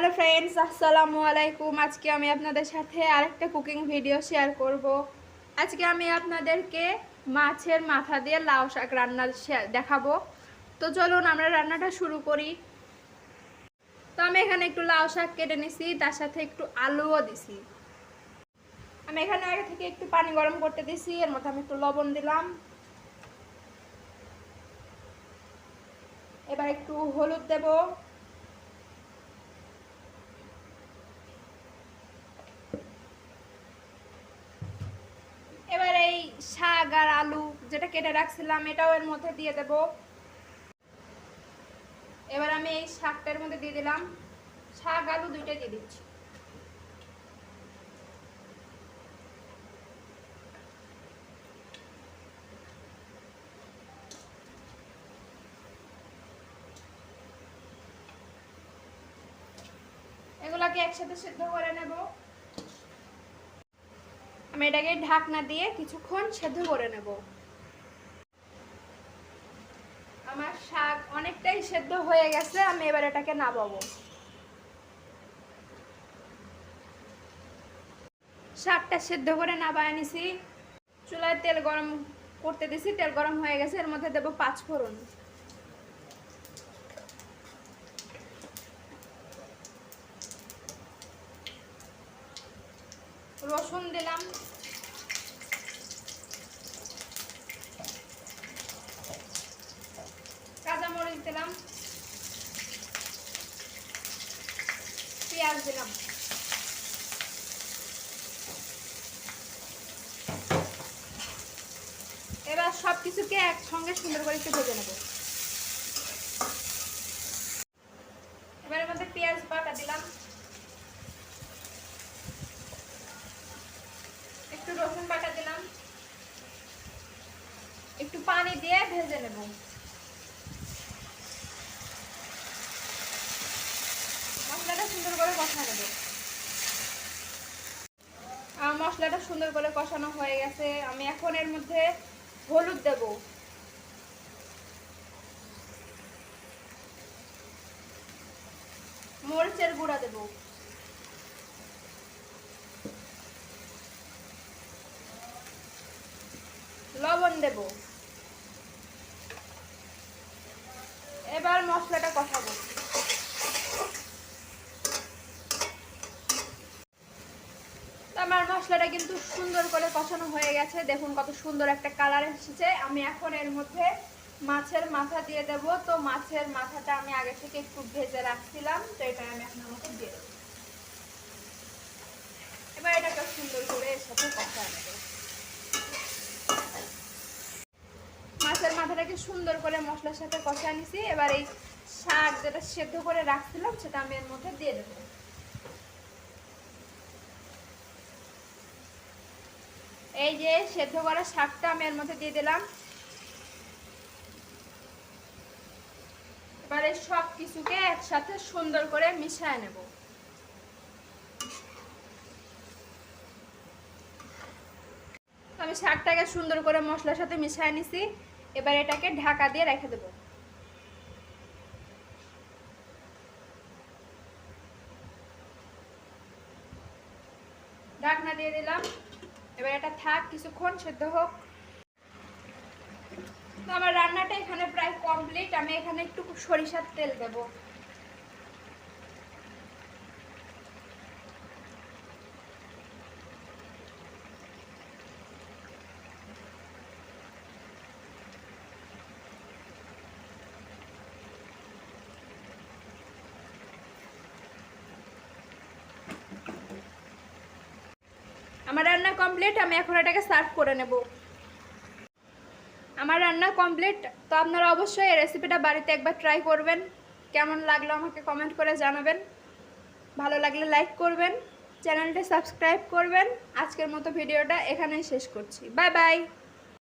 Hello friends আসসালামু আলাইকুম আজকে আমি আপনাদের সাথে আরেকটা কুকিং ভিডিও শেয়ার করব। আজকে আমি আপনাদেরকে মাছের মাথা দিয়ে লাউ শাক রান্না দেখাবো। তো চলুন আমরা রান্নাটা শুরু করি। তো আমি এখানে একটু লাউ শাক কেটে নিছি, তার সাথে একটু আলুও দিছি। আমি এখানে আগে থেকে একটু পানি গরম করতে দিছি, এর মধ্যে আমি একটু লবণ দিলাম। এবার একটু হলুদ দেবো এবার এই শাক আর আলু যেটা কেটে রাখছিলাম, এটাও এর মধ্যে দিয়ে দেব। এবার আমি এই শাকটার মধ্যে দিয়ে দিলাম। শাক, আলু দুইটাই দিয়ে দিচ্ছি। এগুলাকে একসাথে সিদ্ধ করে নেব। আমি এটাকে ঢাকনা দিয়ে কিছুক্ষণ সেদ্ধ করে নেব। আমার শাক অনেকটাই সেদ্ধ হয়ে গেছে, আমি এবার এটাকে নামাবো। শাকটা সেদ্ধ করে নামায় নিছি। চুলায় তেল গরম করতে দিছি, তেল গরম হয়ে গেছে, এর মধ্যে দেবো পাঁচ ফোড়ন রসুন দিলাম কাঁচামরিচ দিলাম পেঁয়াজ দিলাম এবার সব কিছুকে একসঙ্গে সুন্দর করে একটু ভেজে নেব। এবার আমাদের পেঁয়াজ বাটা দিলাম একটু রসুন বাটা দিলাম একটু পানি দিয়ে ভেজে নেব মশলাটা সুন্দর করে আর মশলাটা সুন্দর করে কষানো হয়ে গেছে। আমি এখন এর মধ্যে হলুদ দেব। মরিচের গুঁড়া দেবো। লবণ দেব। এবার মশলাটা কষাবো তো আমার মশলাটা কিন্তু সুন্দর করে কষানো হয়ে গেছে। দেখুন কত সুন্দর একটা কালার এসেছে। আমি এখন এর মধ্যে মাছের মাথা দিয়ে দেব। তো মাছের মাথাটা আমি আগে থেকে একটু ভেজে রাখছিলাম। তো এটা আমি আপনার মধ্যে দিয়ে দেবো। এবার এটাকে সুন্দর করে এর সাথে কষা নেব। মাছের মাথাটাকে সুন্দর করে মশলার সাথে কষা নিছি। এবার এই শাক যেটা সেদ্ধ করে রাখছিলাম, সেটা আমি এর মধ্যে দিয়ে দেবো। এই যে সেদ্ধ করা শাকটা আমি এর মধ্যে দিয়ে দিলাম। এবারে সব কিছুকে একসাথে সুন্দর করে মিশিয়ে নেব। আমি শাকটাকে সুন্দর করে মশলার সাথে মিশিয়ে নিছি। এবার এটাকে ঢাকা দিয়ে রেখে দেব। ঢাকনা দিয়ে দিলাম। এবার এটা থাক, কিছুক্ষণ সেদ্ধ হোক। তো আমার রান্নাটা এখানে প্রায় কমপ্লিট আমি এখানে একটু সরিষার তেল দেব। আমার রান্না কমপ্লিট আমি এখন এটাকে সার্ভ করে নেব। আমার রান্না কমপ্লিট তো আপনারা অবশ্যই এই রেসিপিটা বাড়িতে একবার ট্রাই করবেন। কেমন লাগল আমাকে কমেন্ট করে জানাবেন। ভালো লাগলে লাইক করবেন চ্যানেলটা সাবস্ক্রাইব করবেন। আজকের মতো ভিডিওটা এখানেই শেষ করছি। Bye bye